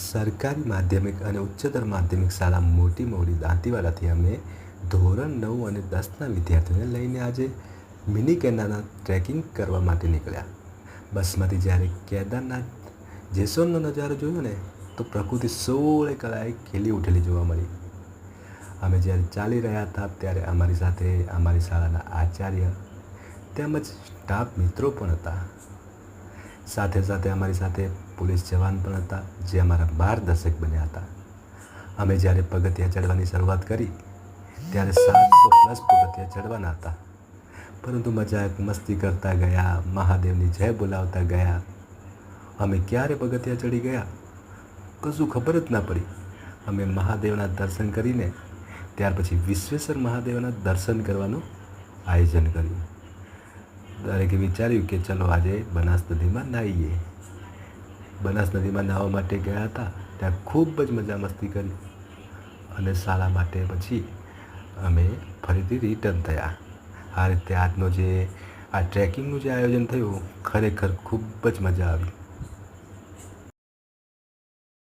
સરકારી માધ્યમિક અને ઉચ્ચતર માધ્યમિક શાળા મોટી મોડી દાંતીવાડાથી અમે ધોરણ નવ અને દસના વિદ્યાર્થીઓને લઈને આજે મિની કેદારનાથ ટ્રેકિંગ કરવા માટે નીકળ્યા. બસમાંથી જ્યારે કેદારનાથ જેસોરનો નજારો જોયો ને, તો પ્રકૃતિ સોળે કળાએ ખીલી ઉઠેલી જોવા મળી. અમે જ્યારે ચાલી રહ્યા હતા ત્યારે અમારી સાથે અમારી શાળાના આચાર્ય તેમજ સ્ટાફ મિત્રો પણ હતા. સાથે સાથે અમારી સાથે પોલીસ જવાન પણ હતા, જે અમારા માર્ગદર્શક બન્યા હતા. અમે જ્યારે પગથિયા ચડવાની શરૂઆત કરી, ત્યારે સાતસો પ્લસ પગથિયા ચડવાના હતા. પરંતુ મજાક મસ્તી કરતા ગયા, મહાદેવની જય બોલાવતા ગયા. અમે ક્યારે પગથિયા ચડી ગયા? કશું ખબર જ ના પડી. અમે મહાદેવના દર્શન કરીને, ત્યાર પછી વિશ્વેશ્વર મહાદેવના દર્શન કરવાનું આયોજન કર્યું. દરેકે વિચાર્યું કે ચલો આજે બનાસ નદીમાં નાહીએ. બનાસ નદીમાં નાહવા માટે ગયા હતા. ત્યાં ખૂબ જ મજા મસ્તી કરી. અને શાળા માટે પછી અમે ફરીથી રિટર્ન થયા. આ રીતે આજનો જે, આ ટ્રેકિંગનું જે આયોજન થયું, ખરેખર ખૂબ જ મજા આવી.